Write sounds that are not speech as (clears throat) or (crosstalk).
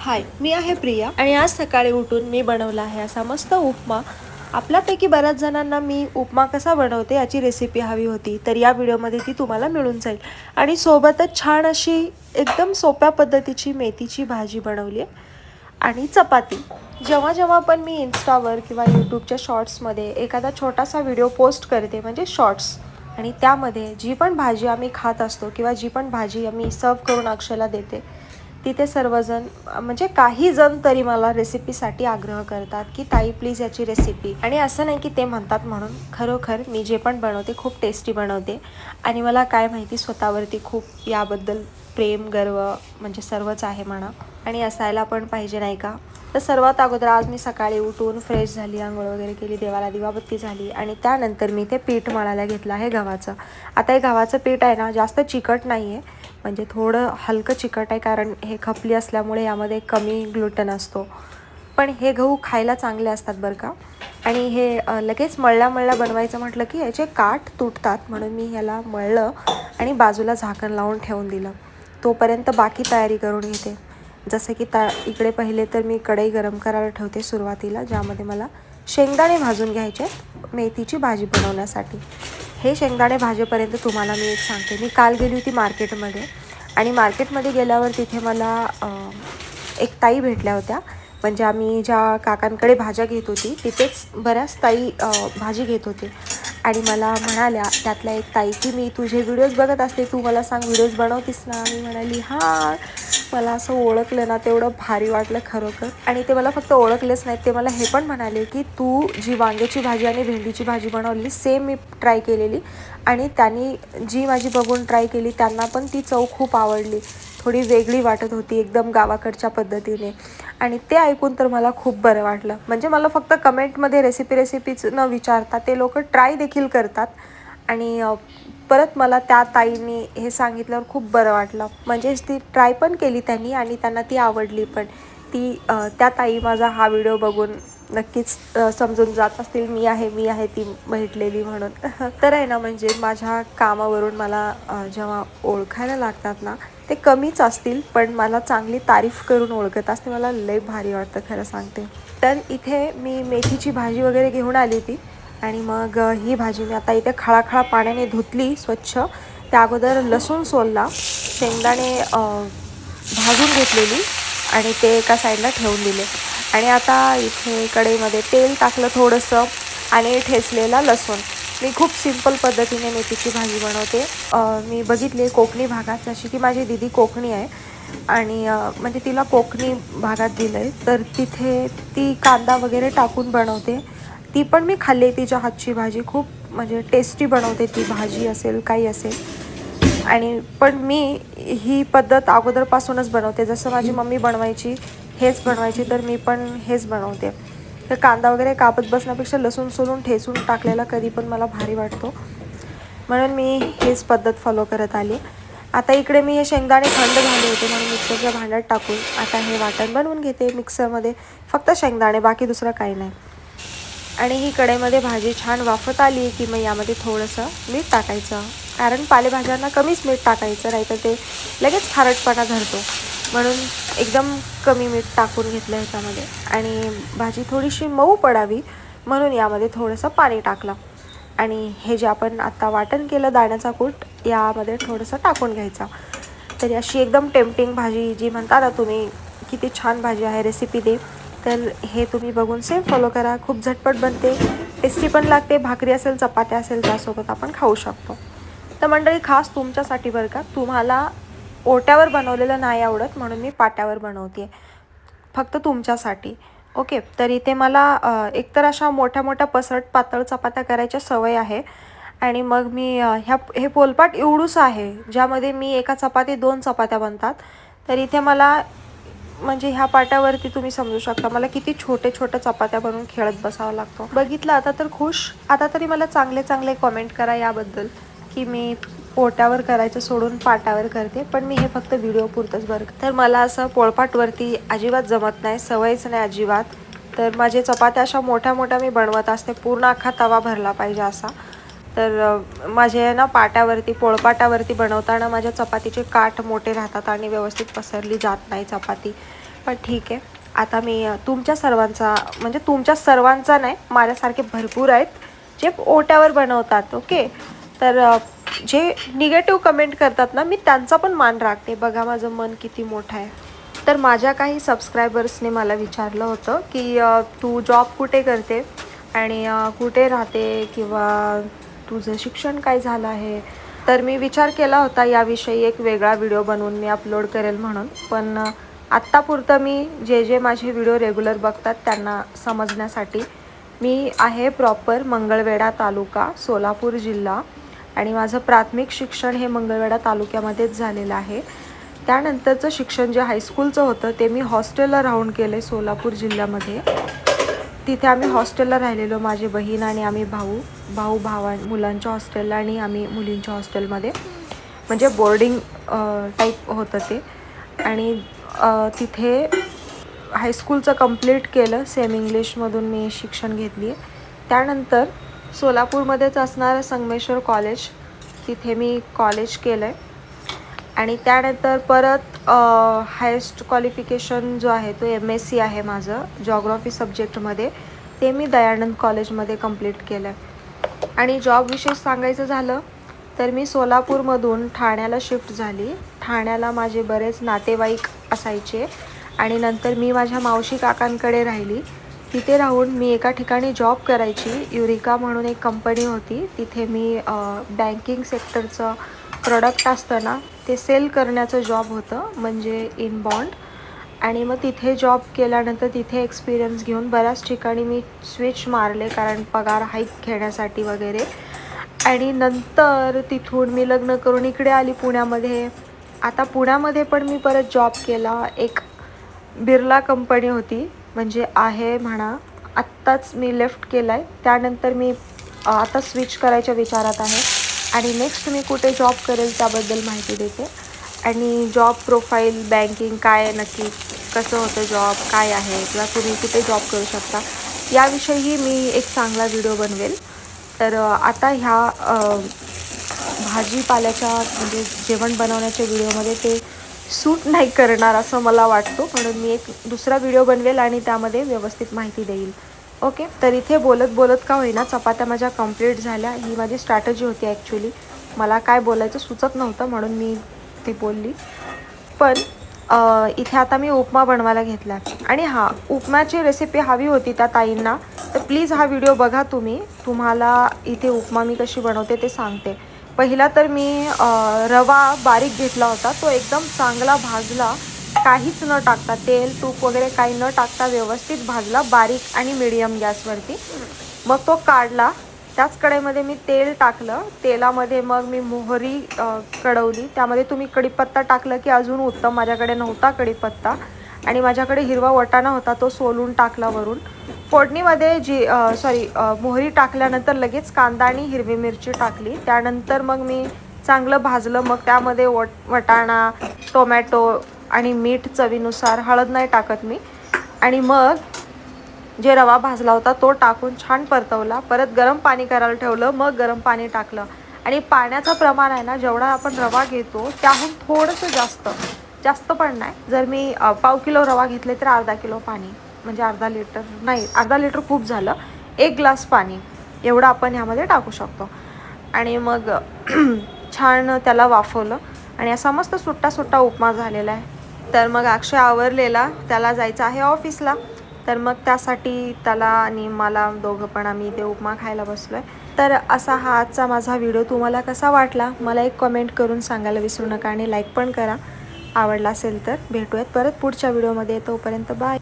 हाय मी आहे प्रिया. आणि आज सकाळी उठून मी बनवला आहे असा मस्त उपमा. आपल्यापैकी बऱ्याच जणांना मी उपमा कसा बनवते याची रेसिपी हवी होती तर या व्हिडिओमध्ये ती तुम्हाला मिळून जाईल. आणि सोबतच छान अशी एकदम सोप्या पद्धतीची मेथीची भाजी बनवली आहे. आणि चपाती. जेव्हा जेव्हा पण मी इन्स्टावर किंवा यूट्यूबच्या शॉर्ट्समध्ये एखादा छोटासा व्हिडिओ पोस्ट करते म्हणजे शॉर्ट्स आणि त्यामध्ये जी पण भाजी आम्ही खात असतो किंवा जी पण भाजी आम्ही सर्व करून अक्षयला देते तिथे सर्वजण म्हणजे काही जण तरी मला रेसिपीसाठी आग्रह करतात की ताई प्लीज याची रेसिपी आणि असं नाही की ते म्हणतात म्हणून. खरोखर मी जे पण बनवते खूप टेस्टी बनवते. आणि मला काय माहिती स्वतःवरती खूप याबद्दल प्रेम गर्व म्हणजे सर्वच आहे म्हणा. आणि असायला पण पाहिजे नाही का? तर सर्वात अगोदर आज मी सकाळी उठून फ्रेश झाली आंघोळ वगैरे केली देवाला दिवाबत्ती झाली आणि त्यानंतर मी ते पीठ मळायला घेतलं आहे गव्हाचं. आता हे गव्हाचं पीठ आहे ना जास्त चिकट नाही आहे म्हणजे थोडं हलकं चिकट आहे कारण हे खपली असल्यामुळे यामध्ये कमी ग्लुटन असतो. पण हे गहू खायला चांगले असतात बरं का. आणि हे लगेच मळल्या मळल्या बनवायचं म्हटलं की याचे काठ तुटतात म्हणून मी ह्याला मळलं आणि बाजूला झाकण लावून ठेवून दिलं. तोपर्यंत बाकी तयारी करून घेते. जसं की ता इकडे पहिले तर मी कढई गरम करायला ठेवते सुरुवातीला ज्यामध्ये मला शेंगदाणे भाजून घ्यायचे मेथीची भाजी बनवण्यासाठी. हे शेंगदाणे भाजेपर्यंत तुम्हाला मी एक सांगते. मी काल गेली होती मार्केटमध्ये आणि मार्केटमध्ये गेल्यावर तिथे मला एक ताई भेटल्या होत्या. म्हणजे आम्ही ज्या काकांकडे भाज्या घेत होती तिथेच बऱ्याच ताई भाजी घेत होते. आणि मला म्हणाल्या त्यातल्या एक ताई की मी तुझे व्हिडिओज बघत असते तू मला सांग व्हिडिओज बनवतीस ना? मी म्हणाली हां मला असं ओळखलं ना तेवढं भारी वाटलं खरोखर. आणि ते मला फक्त ओळखलेच नाहीत ते मला हे पण म्हणाले की तू जी वांग्याची भाजी आणि भेंडीची भाजी बनवलेली सेम मी ट्राय केलेली आणि त्यांनी जी माझी बघून ट्राय केली त्यांना पण ती चव खूप आवडली. थोडी वेगळी वाटत होती एकदम गावाकडच्या पद्धतीने. आणि ते ऐकून तर मला खूप बरं वाटलं. म्हणजे मला फक्त कमेंटमध्ये रेसिपी रेसिपीच न विचारता ते लोक ट्राय देखील करतात. आणि परत मला त्या ताईंनी हे सांगितल्यावर खूप बरं वाटलं. म्हणजेच ती ट्राय पण केली त्यांनी आणि त्यांना ती आवडली पण. ती त्या ताई माझा हा व्हिडिओ बघून नक्कीच समजून जात असतील. मी आहे मी आहे ती भेटलेली म्हणून. (laughs) तर आहे ना म्हणजे माझ्या कामावरून मला जेव्हा ओळखायला लागतात ना ते कमीच असतील पण मला चांगली तारीफ करून ओळखत असते. मला लय भारी वाटतं खरं सांगते. तर इथे मी मेथीची भाजी वगैरे घेऊन आली होती. आणि मग ही भाजी मी आता इथे खळाखळा पाण्याने धुतली स्वच्छ. त्या अगोदर लसूण सोलला शेंगदाणे भाजून घेतलेली आणि ते एका साईडला ठेवून दिले. आणि आता इथे कढईमध्ये तेल टाकलं थोडंसं आणि ठेचलेला लसूण. मी खूप सिंपल पद्धतीने मेथीची भाजी बनवते. मी बघितली कोकणी भागात जशी की माझी दिदी कोकणी आहे आणि म्हणजे तिला कोकणी भागात दिलं आहे तर तिथे ती कांदा वगैरे टाकून बनवते. ती पण मी खाल्ली तिच्या हातची भाजी. खूप म्हणजे टेस्टी बनवते ती भाजी असेल काही असेल. आणि पण मी ही पद्धत अगोदरपासूनच बनवते. जसं माझी मम्मी बनवायची हेच बनवायची तर मी पण हेच बनवते. तर कांदा वगैरे कापत बसण्यापेक्षा लसूण सोलून ठेचून टाकलेला कधी पण मला भारी वाटतो. म्हणून मी हेच पद्धत फॉलो करत आली. आता इकडे मी हे शेंगदाणे थंड झाले होते म्हणून मिक्सरच्या भांड्यात टाकून आता हे वाटण बनवून घेते मिक्सरमध्ये. फक्त शेंगदाणे बाकी दुसरं काही नाही. आणि ही कढईमध्ये भाजी छान वाफत आली की मग यामध्ये थोडंसं मीठ टाकायचं. कारण पालेभाज्यांना कमीच मीठ टाकायचं नाही तर ते लगेच खारटपणा धरतो. म्हणून एकदम कमी मीठ टाकून घेतलं ह्याच्यामध्ये. आणि भाजी थोडीशी मऊ पडावी म्हणून यामध्ये थोडंसं पाणी टाकलं. आणि हे जे आपण आत्ता वाटण केलं दाण्याचा कूट यामध्ये थोडंसं टाकून घ्यायचा. तरी अशी एकदम टेम्पटिंग भाजी जी म्हणता ना तुम्ही किती छान भाजी आहे रेसिपी दे. तर हे तुम्ही बघून सेम फॉलो करा. खूप झटपट बनते. टेस्टी पण लागते. भाकरी असेल चपात्या असेल त्यासोबत आपण खाऊ शकतो. तर मंडळी खास तुमच्यासाठी बरं का तुम्हाला ओट्यावर बनवलेलं नाही आवडत म्हणून मी पाट्यावर बनवते. फक्त तुमच्यासाठी. ओके तर इथे मला एकतर अशा मोठ्या मोठ्या पसरट पातळ चपात्या करायच्या सवय आहे. आणि मग मी ह्या हे पोलपाट एवढूच आहे ज्यामध्ये मी एका चपाती दोन चपात्या बनतात. तर इथे मला म्हणजे ह्या पाट्यावरती तुम्ही समजू शकता मला किती छोटे छोटे चपात्या बनवून खेळत बसावं लागतो. बघितलं आता तर खुश. आता तरी मला चांगले चांगले कॉमेंट करा याबद्दल की मी पोटावर करायचं सोडून पाटावर करते पण मी हे फक्त व्हिडिओ पुरतंच बरं तर मला असं पोळपाटवरती अजिबात जमत नाही सवयच नाही अजिबात. तर माझे चपात्या अशा मोठ्या मोठ्या मी बनवत असते पूर्ण अख्खा तवा भरला पाहिजे असा. तर माझे ना पाट्यावरती पोळपाटावरती बनवताना माझ्या चपातीचे काठ मोठे राहतात आणि व्यवस्थित पसरली जात नाही चपाती. पण ठीक आहे. आता मी तुमच्या सर्वांचा म्हणजे तुमच्या सर्वांचा नाही माझ्यासारखे भरपूर आहेत जे ओट्यावर बनवतात ओके? तर जे निगेटिव्ह कमेंट करतात ना मी त्यांचा पण मान राखते. बघा माझं मन किती मोठं आहे. तर माझ्या काही सबस्क्रायबर्सने मला विचारलं होतं की तू जॉब कुठे करते? आणि कुठे राहते? किंवा तुझं शिक्षण काय झालं आहे? तर मी विचार केला होता याविषयी एक वेगळा व्हिडिओ बनवून मी अपलोड करेल म्हणून. पण आत्तापुरतं मी जे जे माझे व्हिडिओ रेग्युलर बघतात त्यांना समजण्यासाठी मी आहे प्रॉपर मंगळवेढा तालुका सोलापूर जिल्हा. आणि माझं प्राथमिक शिक्षण हे मंगळवेढा तालुक्यामध्येच झालेलं आहे. त्यानंतरचं शिक्षण जे हायस्कूलचं होतं ते मी हॉस्टेलला राहून केलं आहे सोलापूर जिल्ह्यामध्ये. तिथे आम्ही हॉस्टेलला राहिलेलो माझी बहीण आणि आम्ही भाऊ भाऊ भावा मुलांच्या हॉस्टेलला आणि आम्ही मुलींच्या हॉस्टेलमध्ये म्हणजे बोर्डिंग टाईप होतं ते. आणि तिथे हायस्कूलचं कंप्लीट केलं सेम इंग्लिशमधून मी शिक्षण घेतली आहे त्यानंतर सोलापूरमध्येच असणारं संगमेश्वर कॉलेज. तिथे मी कॉलेज केलं आहे आणि त्यानंतर परत हायेस्ट क्वालिफिकेशन जो आहे तो एम एस सी आहे माझं जॉग्रॉफी सब्जेक्टमध्ये ते मी दयानंद कॉलेजमध्ये कंप्लीट केलं आहे आणि जॉब विशेष सांगायचं झालं तर मी सोलापूरमधून ठाण्याला शिफ्ट झाली. ठाण्याला माझे बरेच नातेवाईक असायचे. आणि नंतर मी माझ्या मावशी काकांकडे राहिली. तिथे राहून मी एका ठिकाणी जॉब करायची. युरिका म्हणून एक कंपनी होती. तिथे मी बँकिंग सेक्टरचं प्रॉडक्ट असतं ना ते सेल करण्याचं जॉब होतं म्हणजे इन बॉन्ड आणि मग तिथे जॉब केल्यानंतर तिथे एक्सपिरियन्स घेऊन बऱ्याच ठिकाणी मी स्विच मारले कारण पगार हाईक घेण्यासाठी वगैरे. आणि नंतर तिथून मी लग्न करून इकडे आली पुण्यामध्ये. आता पुण्यामध्ये पण मी परत जॉब केला. एक बिर्ला कंपनी होती. म्हणजे आहे म्हणा आत्ताच मी लेफ्ट केला आहे त्यानंतर मी आता स्विच करायच्या विचारात आहे. आणि नेक्स्ट मी कुठे जॉब करेल त्याबद्दल माहिती देते. आणि जॉब प्रोफाईल बँकिंग काय नक्की? कसं होतं जॉब काय आहे? किंवा तुम्ही कुठे जॉब करू शकता? याविषयीही मी एक चांगला व्हिडिओ बनवेल. तर आता ह्या भाजीपाल्याच्या म्हणजे जेवण बनवण्याच्या व्हिडिओमध्ये ते सूट नाही करणार असं मला वाटतो. म्हणून मी एक दुसरा व्हिडिओ बनवेल आणि त्यामध्ये व्यवस्थित माहिती देईल. ओके तर इथे बोलत बोलत का होईना चपात्या माझ्या कंप्लीट झाल्या. ही माझी स्ट्रॅटजी होती ॲक्च्युली मला काय बोलायचं सुचत नव्हतं म्हणून मी ती बोलली. पण इथे आता मी उपमा बनवायला घेतला. आणि हां उपमाची रेसिपी हवी होती त्या ताईंना. तर प्लीज हा व्हिडिओ बघा तुम्ही. तुम्हाला इथे उपमा मी कशी बनवते ते सांगते. पहिला तर मी रवा बारीक घेतला होता. तो एकदम चांगला भाजला. काहीच न टाकता तेल तूप वगैरे काही न टाकता व्यवस्थित भाजला बारीक आणि मिडियम गॅसवरती मग तो काढला. त्याच कढईमध्ये मी तेल टाकलं. तेलामध्ये मग मी मोहरी कडवली. कढवली त्यामध्ये तुम्ही कढीपत्ता टाकलं की अजून उत्तम. माझ्याकडे नव्हता कढीपत्ता. आणि माझ्याकडे हिरवा वटाणा होता तो सोलून टाकला वरून. फोडणीमध्ये जी सॉरी मोहरी टाकल्यानंतर लगेच कांदा आणि हिरवी मिरची टाकली. त्यानंतर मग मी चांगलं भाजलं. मग त्यामध्ये वट वटाणा टोमॅटो आणि मीठ चवीनुसार हळद नाही टाकत मी. आणि मग जे रवा भाजला होता तो टाकून छान परतवला. परत गरम पाणी करायला ठेवलं. मग गरम पाणी टाकलं. आणि पाण्याचं प्रमाण आहे ना जेवढा आपण रवा घेतो त्याहून थोडंसं जास्त. जास्त पण नाही. जर मी पाव किलो रवा घेतले तर अर्धा किलो पाणी. म्हणजे अर्धा लिटर नाही अर्धा लिटर खूप झालं. एक ग्लास पाणी एवढं आपण ह्यामध्ये टाकू शकतो. आणि मग (clears throat) छान त्याला वाफवलं. आणि असा मस्त सुट्टा सुट्टा उपमा झालेला आहे. तर मग अक्षय आवरलेला त्याला जायचं आहे ऑफिसला. तर मग त्यासाठी त्याला आणि मला दोघं पण आम्ही ते उपमा खायला बसलो आहे तर असा हा आजचा माझा व्हिडिओ तुम्हाला कसा वाटला? मला एक कमेंट करून सांगायला विसरू नका आणि लाईक पण करा. आवडला असेल तर भेटूयात परत पुढच्या व्हिडिओमध्ये. तोपर्यंत बाय